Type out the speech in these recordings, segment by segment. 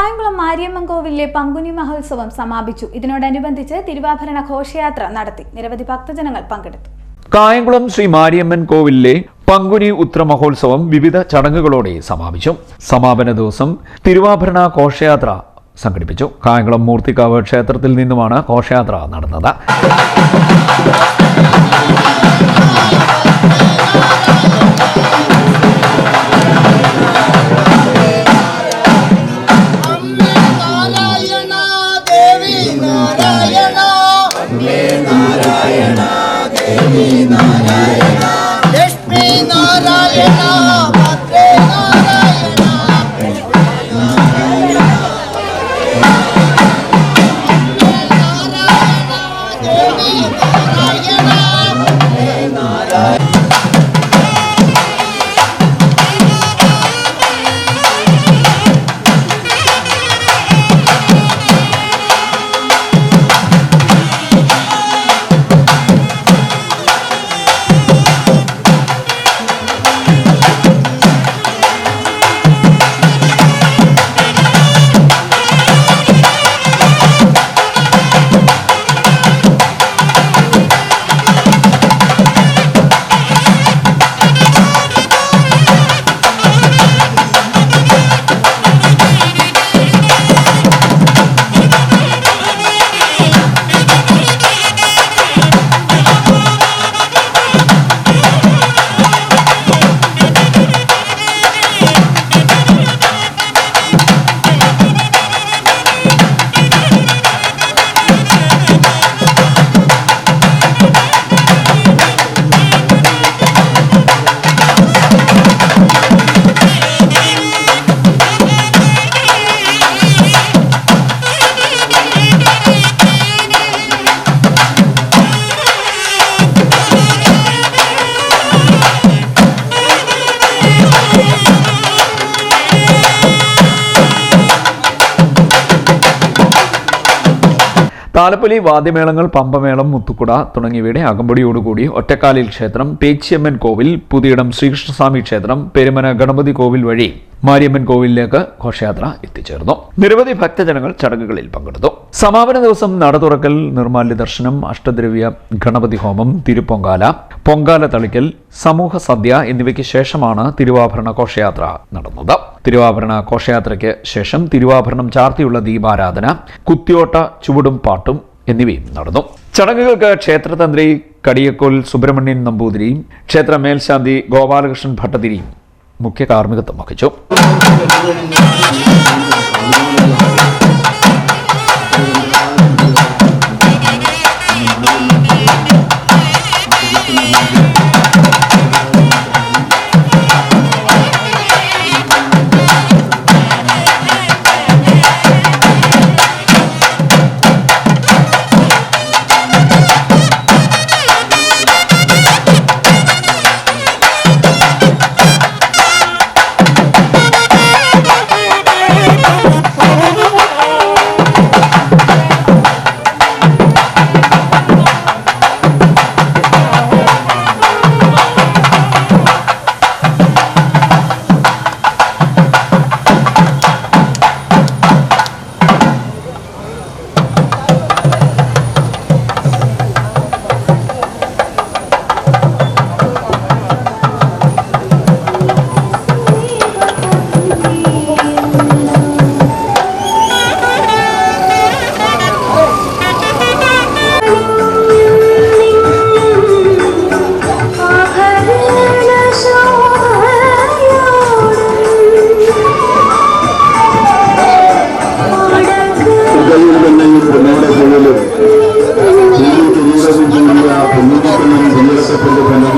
കായംകുളം മാരിയമ്മൻ കോവിലിലെ പങ്കുനി മഹോത്സവം സമാപിച്ചു. ഇതിനോടനുബന്ധിച്ച് തിരുവാഭരണ ഘോഷയാത്ര നടത്തി. നിരവധി ഭക്തജനങ്ങൾ പങ്കെടുത്തു. കായംകുളം ശ്രീ മാരിയമ്മൻ കോവിലിലെ പങ്കുനി ഉത്ര മഹോത്സവം വിവിധ ചടങ്ങുകളോടെ സമാപിച്ചു. സമാപന ദിവസം തിരുവാഭരണ ഘോഷയാത്ര സംഘടിപ്പിച്ചു. കായംകുളം മൂർത്തിക്കാവ് ക്ഷേത്രത്തിൽ നിന്നുമാണ് ഘോഷയാത്ര നടന്നത്. ലക്ഷ്മി നാരായണ. ഭദ്രേ നാരായണ. താലപ്പൊലി വാദ്യമേളങ്ങൾ പമ്പമേളം മുത്തുക്കുട തുടങ്ങിയവയുടെ അകമ്പടിയോടുകൂടി ഒറ്റക്കാലിൽ ക്ഷേത്രം പേച്ചിയമ്മൻ കോവിൽ പുതിയിടം ശ്രീകൃഷ്ണസ്വാമി ക്ഷേത്രം പെരുമന ഗണപതി കോവിൽ വഴി മാരിയമ്മൻ കോവിലിലേക്ക് ഘോഷയാത്ര എത്തിച്ചേർന്നു. നിരവധി ഭക്തജനങ്ങൾ ചടങ്ങുകളിൽ പങ്കെടുത്തു. സമാപന ദിവസം നട തുറക്കൽ നിർമാല്യ ദർശനം അഷ്ടദ്രവ്യ ഗണപതി ഹോമം തിരുപ്പൊങ്കാല പൊങ്കാല തളിക്കൽ സമൂഹ സദ്യ എന്നിവയ്ക്ക് ശേഷമാണ് തിരുവാഭരണ ഘോഷയാത്ര നടന്നത്. തിരുവാഭരണ ഘോഷയാത്രയ്ക്ക് ശേഷം തിരുവാഭരണം ചാർത്തിയുള്ള ദീപാരാധന കുത്തിയോട്ട ചുവടും പാട്ടും എന്നിവയും നടന്നു. ചടങ്ങുകൾക്ക് ക്ഷേത്രതന്ത്രി കടിയക്കോൽ സുബ്രഹ്മണ്യൻ നമ്പൂതിരിയും ക്ഷേത്ര മേൽശാന്തി ഗോപാലകൃഷ്ണൻ ഭട്ടതിരിയും മുഖ്യ കാർമ്മികത്വം വഹിച്ചു.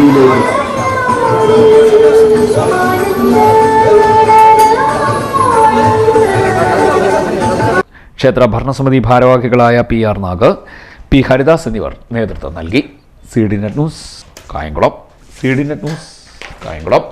പനവിയിലെ ക്ഷേത്ര ഭരണസമിതി ഭാരവാഹികളായ P R Nag P Haridas എന്നിവർ നേതൃത്വം നൽകി. C D net news Kayamkulam. C D net news Kayamkulam.